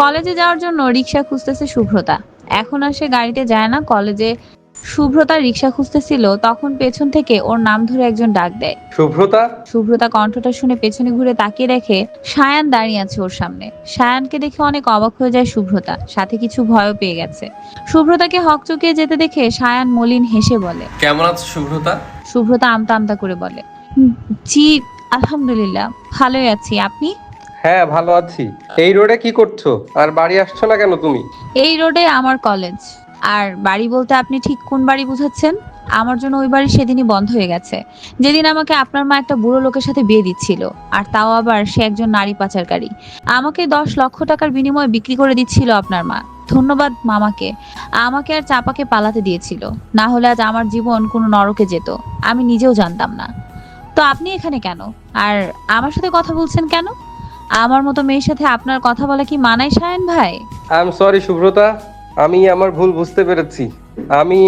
কলেজে যাওয়ার জন্য রিক্সা খুঁজতেছে শুভ্রতা এখন আর সে গাড়িতে যায় না কলেজে শুভ্রতা রিক্সা খুঁজতেছিল তখন পেছন থেকে ওর নাম ধরে একজন ডাক দেয়। শুভ্রতা শুভ্রতা কণ্ঠটা শুনে পেছনে ঘুরে তাকিয়ে দেখে সায়ান দাঁড়িয়ে আছে ওর সামনে। সায়ানকে দেখে অনেক অবাক হয়ে যায় শুভ্রতা সাথে কিছু ভয়ও পেয়ে গেছে। শুভ্রতাকে হকচকিয়ে যেতে দেখে সায়ান মলিন হেসে বলে কেমন আছো শুভ্রতা শুভ্রতা আমতা আমতা করে বলে জি আলহামদুলিল্লাহ ভালোই আছি। আপনি? হ্যাঁ ভালো আছি। এই রোডে কি করছ? আর বাড়ি আসছো না কেন তুমি? এই রোডে আমার কলেজ। আর বাড়ি বলতে আপনি ঠিক কোন বাড়ি বুঝাচ্ছেন? আমার জন্য ওই বাড়ি সেদিনই বন্ধ হয়ে গেছে। যেদিন আমাকে আপনার মা একটা বুড়ো লোকের সাথে বিয়ে দিচ্ছিল, আর তাও আবার সে একজন নারী পাচারকারী। আমাকে দশ লক্ষ টাকার বিনিময়ে বিক্রি করে দিচ্ছিল আপনার মা। ধন্যবাদ মামাকে। আমাকে আর চাপাকে পালাতে দিয়েছিল। না হলে আজ আমার জীবন কোনো নরকে যেত। আমি নিজেও জানতাম না। তো আপনি এখানে কেন? আর আমার সাথে কথা বলছেন কেন? আমার মতো মেয়ের সাথে আপনার কথা বলা কি মানায় সায়ন ভাই? আই এম সরি শুভ্রতা আমি আমার ভুল বুঝতে পেরেছি। আমি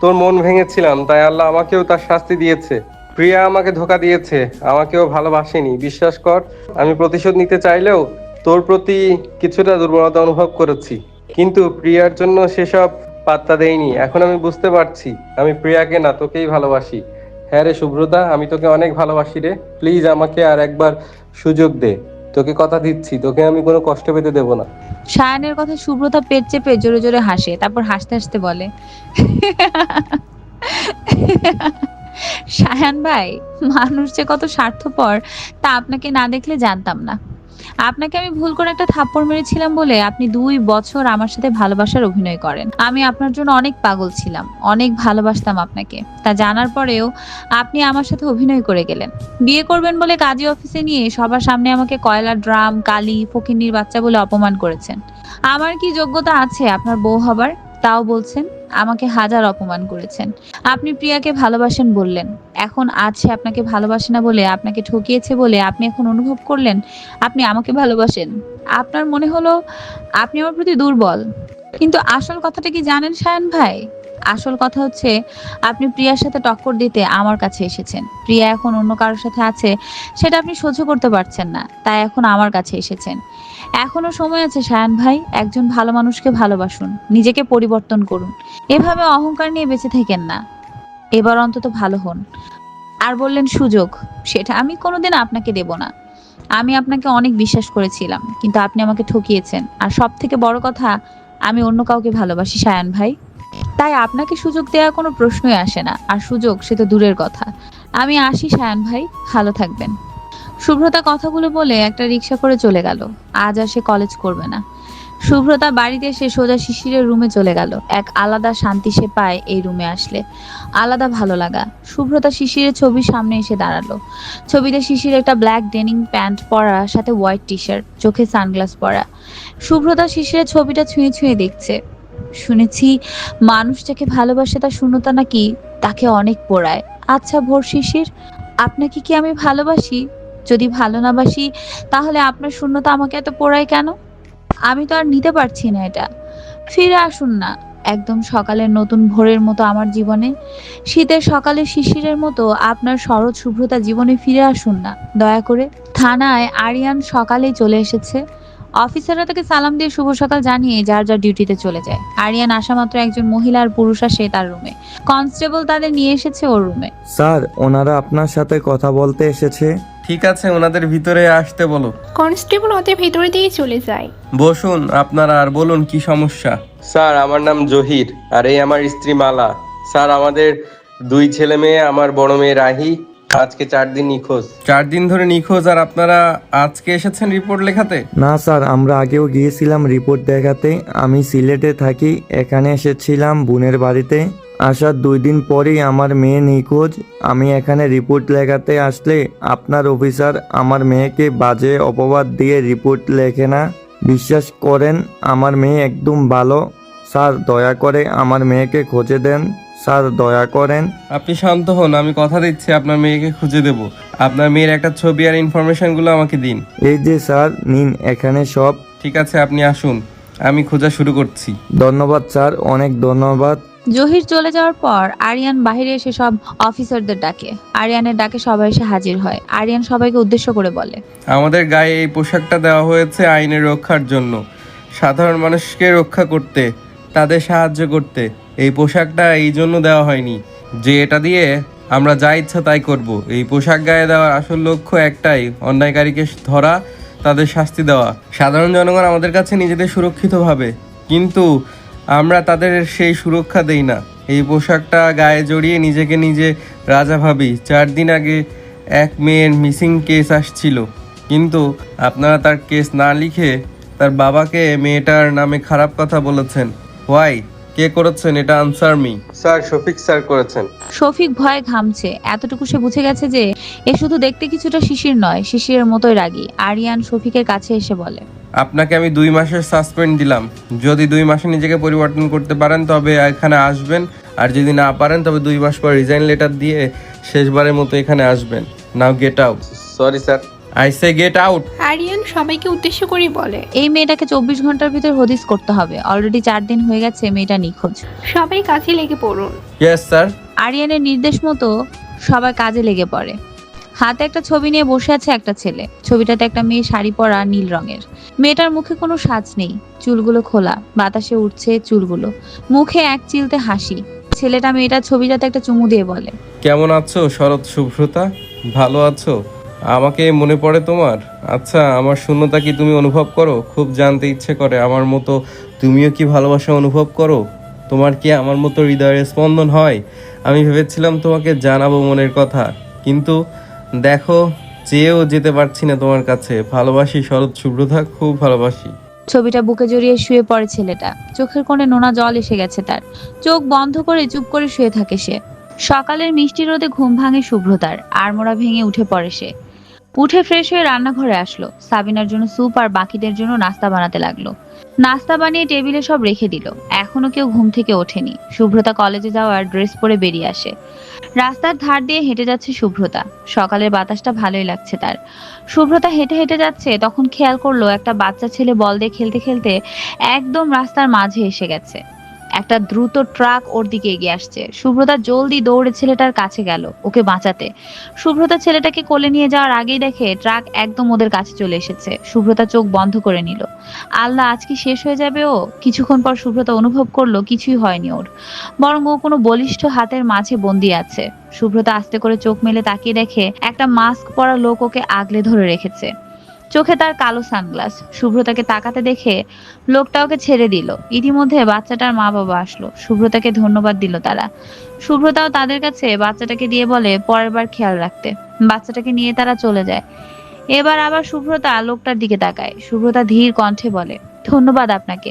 তোর মন ভেঙেছিলাম, তাই আল্লাহ আমাকেও তার শাস্তি দিয়েছে। প্রিয়া আমাকে ধোকা দিয়েছে, আমাকেও ভালোবাসেনি। বিশ্বাস কর, আমি প্রতিশোধ নিতে চাইলেও তোর প্রতি কিছুটা দুর্বলতা অনুভব করেছি। কিন্তু প্রিয়ার জন্য সেসব পাত্তা দেইনি। এখন আমি বুঝতে পারছি, আমি প্রিয়াকে না, তোকেই ভালোবাসি। হ্যাঁ রে শুভ্রতা আমি তোকে অনেক ভালোবাসি রে। প্লিজ আমাকে আর একবার সুযোগ দে। তোকে কথা দিচ্ছি, তোকে আমি কোনো কষ্ট পেতে দেব না। সায়ানের কথা সুব্রতা পেট চেপে জোরে জোরে হাসে, তারপর হাসতে হাসতে বলে, সায়ান ভাই, মানুষ যে কত স্বার্থপর, তা আপনাকে না দেখলে জানতাম না। আপনাকে আমি ভুল করে একটা থাপ্পড় মেরেছিলাম বলে আপনি দুই বছর আমার সাথে ভালোবাসার অভিনয় করেন। আমি আপনার জন্য অনেক পাগল ছিলাম, অনেক ভালোবাসতাম আপনাকে। তা জানার পরেও আপনি আমার সাথে অভিনয় করে গেলেন। বিয়ে করবেন বলে কাজী অফিসে নিয়ে সবার সামনে আমাকে কয়লা, ড্রাম, কালি, ফকিন্নির বাচ্চা বলে অপমান করেছেন। আমার কি যোগ্যতা আছে আপনার বউ হবার? তাও বলছেন, আমাকে হাজার অপমান করেছেন। আপনি প্রিয়াকে ভালোবাসেন বললেন। এখন আজ সে আপনাকে ভালোবাসে না বলে, আপনাকে ঠকিয়েছে বলে আপনি এখন অনুভব করলেন, আপনি আমাকে ভালোবাসেন। আপনার মনে হলো আপনি আমার প্রতি দুর্বল। কিন্তু আসল কথাটা কি জানেন সায়ন ভাই? আসল কথা হচ্ছে, আপনি প্রিয়ার সাথে টক্কর দিতে আমার কাছে এসেছেন। প্রিয়া এখন অন্য কারোর সাথে আছে, সেটা আপনি সহ্য করতে পারছেন না, তাই এখন আমার কাছে এসেছেন। এখনও সময় আছে সায়ান ভাই, একজন ভালো মানুষকে ভালোবাসুন, নিজেকে পরিবর্তন করুন। এভাবে অহংকার নিয়ে বেঁচে থাকেন না। এবার অন্তত ভালো হন। আর বললেন সুযোগ, সেটা আমি কোনোদিন আপনাকে দেব না। আমি আপনাকে অনেক বিশ্বাস করেছিলাম, কিন্তু আপনি আমাকে ঠকিয়েছেন। আর সব থেকে বড় কথা, আমি অন্য কাউকে ভালোবাসি, সায়ান ভাই। তাই আপনাকে সুযোগ দেওয়ার কোনো প্রশ্নই আসে না। আর সুযোগ, সে তো দূরের কথা। আমি আসি, সায়ান ভাই। ভালো থাকবেন। শুভ্রতা কথাগুলো বলে একটা রিক্সা করে চলে গেল। আজ আর সে কলেজ করবে না। শুভ্রতা বাড়িতে এসে সোজা শিশিরের রুমে চলে গেল। এক আলাদা শান্তি সে পায় এই রুমে আসলে। আলাদা ভালো লাগা। শুভ্রতা শিশিরের ছবির সামনে এসে দাঁড়াল। ছবিতে শিশির একটা ব্ল্যাক ডেনিং প্যান্ট পরা, সাথে হোয়াইট টি শার্ট চোখে সানগ্লাস পরা। শুভ্রতা শিশিরের ছবিটা ছুঁয়ে ছুঁয়ে দেখছে। শুনেছি, মানুষ যাকে ভালোবাসে তার শূন্যতা নাকি তাকে অনেক পোড়ায়। আচ্ছা ভোর শিশির, আপনাকে কি আমি ভালোবাসি? যদি ভালো না বাসি, তাহলে আপনার শূন্যতা আমাকে এত পোড়ায় কেন? আমি তো আর নিতে পারছি না এটা। ফিরে আসুন না। একদম সকালের নতুন ভোরের মতো আমার জীবনে। শীতের সকালে শিশিরের মতো আপনার শরৎ শুভ্রতা জীবনে ফিরে আসুন না। দয়া করে থানায় আরিয়ান সকালেই চলে এসেছে। অফিসাররা তাকে সালাম দিয়ে শুভ সকাল জানিয়ে যার যার ডিউটিতে চলে যায়। আরিয়ান আসা মাত্র একজন মহিলা আর পুরুষ আসে তার রুমে। কনস্টেবল তাদের নিয়ে এসেছে ওর রুমে। স্যার ওনারা আপনার সাথে কথা বলতে এসেছে। ঠিক আছে ওনাদের ভিতরে আসতে বলো। কনস্টেবল ওদের ভেতরে দিয়ে চলে যায়। বসুন আপনারা আর বলুন কি সমস্যা। স্যার আমার নাম জহির আর এই আমার স্ত্রী মালা। স্যার আমাদের দুই ছেলে মেয়ে আমার বড় মেয়ে রাহি আজকে চার দিন নিখোঁজ। চার দিন ধরে নিখোঁজ আর আপনারা আজকে এসেছেন রিপোর্ট লেখাতে? না স্যার আমরা আগেও গিয়েছিলাম রিপোর্ট দেখাতে। আমি সিলেটে থাকি এখানে এসেছিলাম বোনের বাড়িতে। আসার দুই দিন পরেই আমার মেয়ে নিখোঁজ। আমি এখানে রিপোর্ট লেখাতে আসলে আপনার অফিসার আমার মেয়েকে বাজে অপবাদ দিয়ে রিপোর্ট লেখে না। বিশ্বাস করেন আমার মেয়ে একদম ভালো। স্যার দয়া করে আমার মেয়েকে খুঁজে দেন। স্যার দয়া করেন। আপনি শান্ত হন আমি কথা দিচ্ছি আপনার মেয়েকে খুঁজে দেব। আপনার মেয়ের একটা ছবি আর ইনফরমেশনগুলো আমাকে দিন। এই যে স্যার নিন এখানে সব। ঠিক আছে আপনি আসুন। আমি খোঁজা শুরু করছি। ধন্যবাদ স্যার অনেক ধন্যবাদ। জহির চলে যাওয়ার পর আরিয়ান বাইরে এসে সব অফিসারদের ডাকে। আরিয়ানের ডাকে সবাই এসে হাজির হয়। আরিয়ান সবাইকে উদ্দেশ্য করে বলে। আমাদের গায়ে এই পোশাকটা দেওয়া হয়েছে আইনের রক্ষার জন্য। সাধারণ মানুষকে রক্ষা করতে তাদের সাহায্য করতে। এই পোশাকটা এই জন্য দেওয়া হয়নি, যে এটা দিয়ে আমরা যা ইচ্ছা তাই করব। এই পোশাক গায়ে দেওয়ার আসল লক্ষ্য একটাই, অন্যায়কারীকে ধরা, তাদের শাস্তি দেওয়া। সাধারণ জনগণ আমাদের কাছে নিজেদের সুরক্ষিত ভাবে কিন্তু আমরা তাদের সেই সুরক্ষা দেই না। এই পোশাকটা গায়ে জড়িয়ে নিজেকে নিজে রাজা ভাবি। চার দিন আগে এক মেয়ের মিসিং কেস আসছিল। কিন্তু আপনারা তার কেস না লিখে তার বাবাকে মেয়েটার নামে খারাপ কথা বলেছেন। হোয়াই? কে করেছেন? এটা answer me sir Shafiq sir করেছেন। শফিক ভয়ে ঘামছে। এতটুকু সে বুঝে গেছে যে এ শুধু দেখতে কিছুটা শিশির নয় শিশিরের মতোই রাগী। আরিয়ান শফিকের কাছে এসে বলে। আপনাকে আমি দুই মাসের সাসপেন্ড দিলাম। যদি দুই মাসে নিজেকে পরিবর্তন করতে পারেন তবে এখানে আসবেন। আর যদি না পারেন তবে দুই মাস পর রিজাইন লেটার দিয়ে শেষবারের মতো এখানে আসবেন। Now get out sorry sir I say get out Aryan সবাইকে উদ্দেশ্য করে বলে। এই মেয়েটাকে চব্বিশ ঘণ্টার ভিতর হদিস করতে হবে। অলরেডি চার দিন হয়ে গেছে মেয়েটা নিখোঁজ। সবাই কাছে লেগে পড়ুন। ইয়েস স্যার আরিয়ানের নির্দেশ মতো সবাই কাজে লেগে পড়ে। হাতে একটা ছবি নিয়ে বসে আছে একটা ছেলে। ছবিটাতে একটা মেয়ে শাড়ি পরা নীল রঙের। মেয়েটার মুখে কোনো সাজ নেই। চুলগুলো খোলা। বাতাসে উঠছে চুলগুলো। মুখে এক চিলতে হাসি। ছেলেটা মেয়েটার ছবিটাতে একটা চুমু দিয়ে বলে। কেমন আছো শরৎ শুভ্রতা ভালো আছো? আমাকে মনে পড়ে তোমার? আচ্ছা আমার শূন্যতা কি তুমি অনুভব করো? খুব জানতে ইচ্ছে করে। আমার মতো তুমিও কি ভালোবাসা অনুভব করো? তোমার কি আমার মতো হৃদয়ের স্পন্দন হয়? আমি ভেবেছিলাম তোমাকে জানাব মনের কথা। কিন্তু দেখো, চেয়েও যেতে পারছি না তোমার কাছে। ভালোবাসি শরৎ শুভ্রতা খুব ভালোবাসি। ছবিটা বুকে জড়িয়ে শুয়ে পড়ে ছেলেটা। চোখের কোণে নোনা জল এসে গেছে তার। চোখ বন্ধ করে চুপ করে শুয়ে থাকে সে। সকালের মিষ্টি রোদে ঘুম ভাঙে শুভ্রতার আড়মোড়া ভেঙে উঠে পড়ে সে। উঠে ফ্রেশ হয়ে রান্নাঘরে আসলো। সাবিনার জন্য স্যুপ আর বাকিদের জন্য নাস্তা বানাতে লাগল। নাস্তা বানিয়ে টেবিলে সব রেখে দিল। এখনও কেউ ঘুম থেকে ওঠেনি। শুভ্রতা কলেজে যাওয়ার ড্রেস পরে বেরিয়ে আসে। রাস্তার ধার দিয়ে হেঁটে যাচ্ছে শুভ্রতা সকালের বাতাসটা ভালোই লাগছে তার। শুভ্রতা হেঁটে হেঁটে যাচ্ছে, তখন খেয়াল করল একটা বাচ্চা ছেলে বল দিয়ে খেলতে খেলতে একদম রাস্তার মাঝে এসে গেছে। একটা দ্রুত ট্রাক ওর দিকে এগিয়ে আসছে। সুব্রতা জলদি দৌড়ে ছেলেটার কাছে গেল ওকে বাঁচাতে। সুব্রতা ছেলেটাকে কোলে নিয়ে যাওয়ার আগেই দেখে ট্রাক একদম ওদের কাছে চলে এসেছে। সুব্রতা চোখ বন্ধ করে নিল। আল্লাহ, আজ কি শেষ হয়ে যাবে ও? কিছুক্ষণ পর সুব্রতা অনুভব করল কিছুই হয়নি ওর। বরং ও কোনো বলিষ্ঠ হাতের মাঝে বন্দি আছে। সুব্রতা আস্তে করে চোখ মেলে তাকিয়ে দেখে একটা মাস্ক পরা লোক ওকে আগলে ধরে রেখেছে। চোখে তার কালো সানগ্লাস। শুভ্রতাকে তাকাতে দেখে লোকটা ওকে ছেড়ে দিল। ইতিমধ্যে বাচ্চাটার মা বাবা আসলো শুভ্রতাকে ধন্যবাদ দিল তারা। শুভ্রতাও তাদের কাছে বাচ্চাটাকে দিয়ে বলে, পরের বার খেয়াল রাখতে। বাচ্চাটাকে নিয়ে তারা চলে যায়। এবার আবার শুভ্রতা লোকটার দিকে তাকায়। শুভ্রতা ধীর কণ্ঠে বলে, ধন্যবাদ আপনাকে।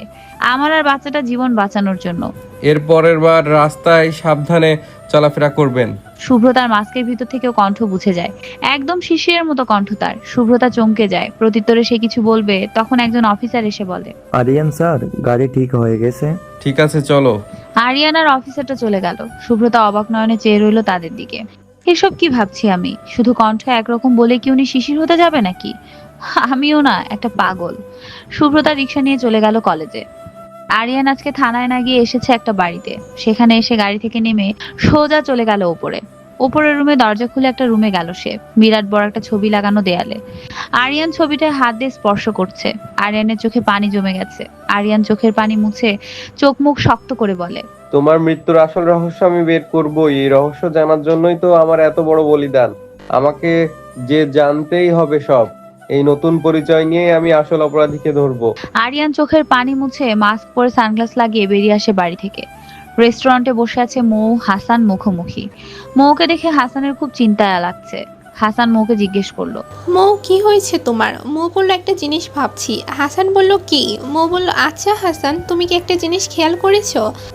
আমার আর বাচ্চাটা জীবন বাঁচানোর জন্য। এর পরের বার রাস্তায় সাবধানে চলাফেরা করবেন। শুভ্রতার মাস্কের ভিতর থেকেও কণ্ঠ বুঝে যায়। একদম শিশিরের মতো কণ্ঠ তার। শুভ্রতা চমকে যায়। প্রত্যুত্তরে সে কিছু বলবে তখন একজন অফিসার এসে বলে আরিয়ান স্যার গাড়ি ঠিক হয়ে গেছে? ঠিক আছে চলো। আরিয়ানার অফিসারটা চলে গেল। শুভ্রতা অবাক নয়নে চেয়ে রইল তাদের দিকে। এসব কি ভাবছি আমি? শুধু কণ্ঠ একরকম বলে কি উনি শিশির হতে যাবে নাকি? আমিও না একটা পাগল। শুভ্রতা রিক্সা নিয়ে চলে গেল কলেজে। আরিয়ান আজকে থানায় না গিয়ে এসেছে একটা বাড়িতে। সেখানে এসে গাড়ি থেকে নেমে সোজা চলে গেল ওপরে। ওপরের রুমে দরজা খুলে একটা রুমে গেল সে। বিরাট বড় একটা ছবি লাগানো দেয়ালে। আরিয়ান ছবিটায় হাত দিয়ে স্পর্শ করছে। আরিয়ানের চোখে পানি জমে গেছে। আরিয়ান চোখের পানি মুছে চোখ মুখ শক্ত করে বলে তোমার মৃত্যুর আসল রহস্য আমি বের করব এই রহস্য জানার জন্যই তো আমার এত বড় বলিদান। আমাকে যে জানতেই হবে সব এই নতুন পরিচয় নিয়ে আমি আসল অপরাধীকে ধরবো। আরিয়ান চোখের পানি মুছে মাস্ক পরে সানগ্লাস লাগিয়ে বেরিয়ে আসে বাড়ি থেকে। রেস্টুরেন্টে বসে আছে মৌ হাসান মুখোমুখি। মৌকে দেখে হাসানের খুব চিন্তায় লাগছে। হাসান মৌকে জিজ্ঞেস করল। মৌ, কি হয়েছে তোমার? মৌ বলল, একটা জিনিস ভাবছি। হাসান বলল, কি? মৌ বলল আচ্ছা হাসান, তুমি কি একটা জিনিস খেয়াল করেছ?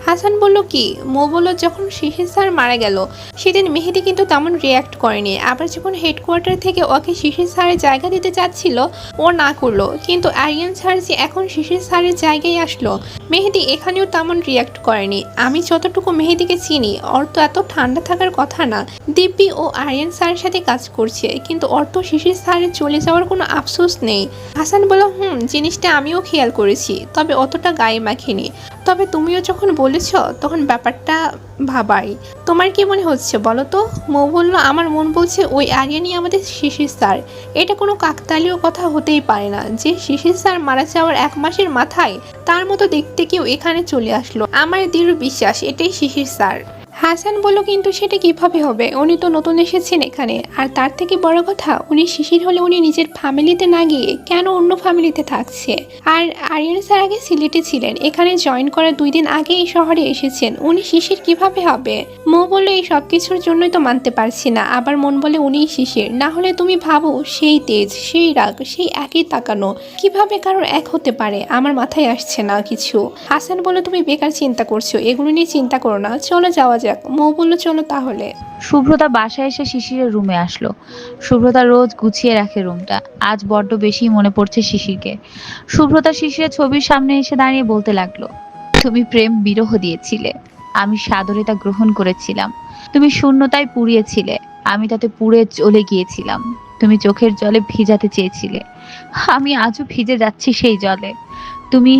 হাসান বলল, কি? মৌ বলল, যখন শিশির স্যার মারা গেল, সেদিন মেহেদি কিন্তু তেমন রিয়াক্ট করেনি। আবার যখন হেডকোয়ার্টার থেকে ওকে শিশির স্যারের জায়গা দিতে চাচ্ছিল, ও না করল। কিন্তু আরিয়ান স্যার যে এখন শিশির স্যারের জায়গায় আসলো, মেহেদি এখানেও তেমন রিয়াক্ট করেনি। আমি যতটুকু মেহেদিকে চিনি, ওর তো এত ঠান্ডা থাকার কথা না। দিব্যি ও আরিয়ান স্যারের সাথে কাজ করছে, কিন্তু অর্থ শিশির স্যারের চলে যাওয়ার কোনো আফসোস নেই। হাসান বলল, হুম, জিনিসটা আমিও খেয়াল করেছি, তবে অতটা গায়ে মাখিনি। তবে তুমিও যখন বলেছ, তখন ব্যাপারটা ভাবাই। তোমার কি মনে হচ্ছে বলো তো? মৌ বলল, আমার মন বলছে ওই আরিয়ানি আমাদের শিশির স্যার। এটা কোনো কাকতালীয় কথা হতেই পারে না। যে শিশির স্যার মারা যাওয়ার এক মাসের মাথায়, তার মতো দেখতে কেউ এখানে চলে আসলো। আমার দৃঢ় বিশ্বাস, এটাই শিশির স্যার। হাসান বলল, কিন্তু সেটা কীভাবে হবে? উনি তো নতুন এসেছেন এখানে। আর তার থেকে বড় কথা, উনি শিশির হলে উনি নিজের ফ্যামিলিতে না গিয়ে কেন অন্য ফ্যামিলিতে থাকছে? আর আরিয়ান স্যার আগে সিলেটে ছিলেন। এখানে জয়েন করার দুই দিন আগে এই শহরে এসেছেন। উনি শিশির কীভাবে হবে? মো বলে এই সব কিছুর জন্যই তো মানতে পারছি না। আবার মন বলে, উনিই শিশির। না হলে তুমি ভাবো, সেই তেজ, সেই রাগ, সেই একই তাকানো। কীভাবে কারোর এক হতে পারে? আমার মাথায় আসছে না কিছু। হাসান বলে তুমি বেকার চিন্তা করছ। এগুলো নিয়ে চিন্তা করো না। চলো যাওয়া যাক মৌ বলল, চলো তাহলে। শুভ্রতা বাসায় এসে শিশিরের রুমে আসলো। শুভ্রতা রোজ গুছিয়ে রাখে রুমটা। আজ বড্ড বেশি মনে পড়ছে শিশিরকে। শুভ্রতা শিশিরের ছবির সামনে এসে দাঁড়িয়ে বলতে লাগল, তুমি প্রেম বিরহ দিয়েছিলে। আমি সাদরে তা গ্রহণ করেছিলাম। তুমি শূন্যতায় পুড়িয়েছিলে। আমি তাতে পুড়ে চলে গিয়েছিলাম। তুমি চোখের জলে ভিজাতে চেয়েছিলে। আমি আজও ভিজে যাচ্ছি সেই জলে। তুমি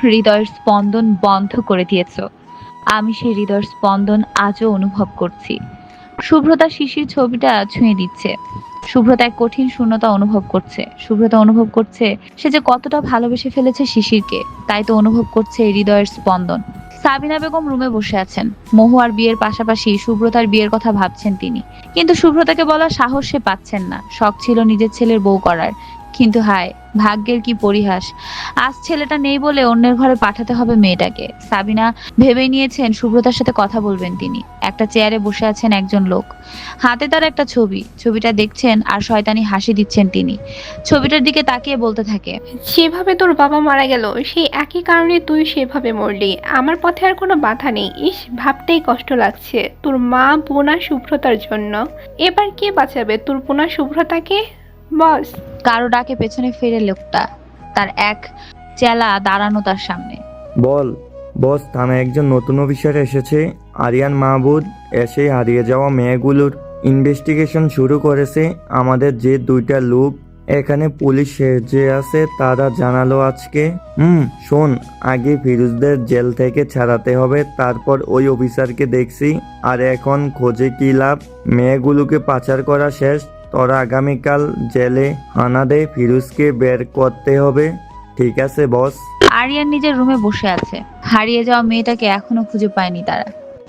হৃদয়ের স্পন্দন বন্ধ করে দিয়েছ। আমি সেই হৃদয়ের স্পন্দন আজও অনুভব করছি। শুভ্রতা শিশির ছবিটা ছুঁয়ে দিচ্ছে। শুভ্রতা এক কঠিন শূন্যতা অনুভব করছে। শুভ্রতা অনুভব করছে সে যে কতটা ভালোবেসে ফেলেছে শিশিরকে, তাই তো অনুভব করছে হৃদয়ের স্পন্দন। সাবিনা বেগম রুমে বসে আছেন। মহুয়ার বিয়ের পাশাপাশি শুভ্রতার বিয়ের কথা ভাবছেন তিনি। কিন্তু শুভ্রতাকে বলার সাহস সে পাচ্ছেন না। শখ ছিল নিজের ছেলের বউ করার। কিন্তু হায়, ভাগ্যের কি পরিহাস। আজ ছেলেটা নেই বলে অন্যের ঘরে পাঠাতে হবে মেয়েটাকে। সাবিনা ভেবে নিয়েছেন সুব্রতার সাথে কথা বলবেন তিনি। একটা চেয়ারে বসে আছেন একজন লোক। হাতে তার একটা ছবি। ছবিটা দেখছেন আর শয়তানি হাসি দিচ্ছেন তিনি। ছবিটার দিকে তাকিয়ে বলতে থাকে, সেভাবে তোর বাবা মারা গেল, সেই একই কারণে তুই সেভাবে মরলি। আমার পথে আর কোনো বাধা নেই। ইস, ভাবতেই কষ্ট লাগছে। তোর মা, বোনা শুভ্রতার জন্য। এবার কে বাঁচাবে? তোর বোনা শুভ্রতাকে বস। কারও ডাকে পেছনে ফিরে লোকটা তার এক চেলা দাঁড়ানো তার সামনে। বল বস থানায় একজন নতুন অফিসার এসেছে আরিয়ান মাহবুদ। এসে হারিয়ে যাওয়া মেয়েগুলোর ইনভেস্টিগেশন শুরু করেছে। আমাদের যে দুইটা লোক এখানে পুলিশ যে আছে তারা জানালো আজকে। হুম শোন আগে ফিরুজদের জেল থেকে ছাড়াতে হবে তারপর ওই অফিসারকে দেখছি। আর এখন খোঁজে কি লাভ? মেয়েগুলোকে পাচার করা শেষ তোরা আগামীকাল জেলে হানা ফিরুজকে বের করতে হবে। ঠিক আছে, বস? আরিয়ান নিজের রুমে বসে আছে। হারিয়ে যাওয়া মেয়েটাকে এখনও খুঁজে পায়নি তারা।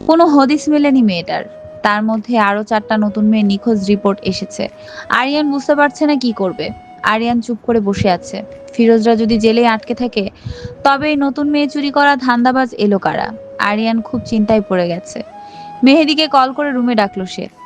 কোনো হদিস মেলেনি মেয়েটার। তার মধ্যে আরও চারটা নতুন মেয়ে নিখোঁজ রিপোর্ট এসেছে। আরিয়ান বুঝতে পারছে না কি করবে। আরিয়ান চুপ করে বসে আছে। ফিরোজরা যদি জেলে আটকে থাকে তবে এই নতুন মেয়ে চুরি করা ধান্দাবাজ এলো কারা? আরিয়ান খুব চিন্তায় পড়ে গেছে। মেহেদিকে কল করে রুমে ডাকলো সে।